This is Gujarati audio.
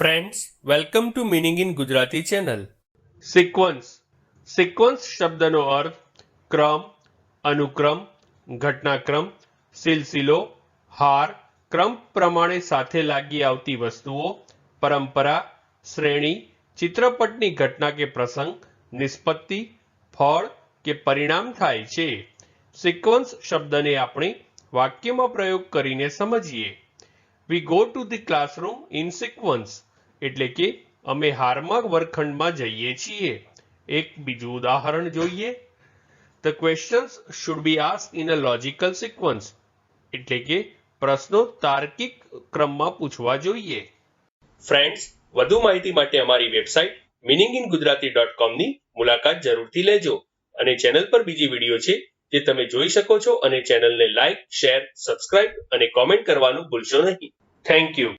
Friends welcome to meaning in Gujarati channel sequence sequence શબ્દનો અર્થ ક્રમ અનુક્રમ ઘટનાક્રમ સિલસિલો હાર ક્રમ પ્રમાણે સાથે લાગી આવતી વસ્તુઓ પરંપરા શ્રેણી ચિત્રપટની ઘટના કે પ્રસંગ નિષ્પત્તિ ફળ કે પરિણામ થાય છે સિક્વન્સ શબ્દને આપણે વાક્યમાં પ્રયોગ કરીને સમજીએ we go to the classroom in sequence એટલે કે અમે હારમાં વર્ગખંડમાં જઈએ છીએ. એક બીજું ઉદાહરણ જોઈએ. The questions should be ask in a logical sequence એટલે કે પ્રશ્નો તાર્કિક ક્રમમાં પૂછવા જોઈએ. ફ્રેન્ડ્સ વધુ માહિતી માટે અમારી website meaning in Gujarati dot કોમની મુલાકાત જરૂરથી લેજો. અને ચેનલ પર બીજી વીડિયો છે જે તમે જોઈ શકો છો અને ચેનલને લાઇક શેર, સબસ્ક્રાઇબ અને કોમેન્ટ કરવાનું ભૂલશો નહીં. Thank you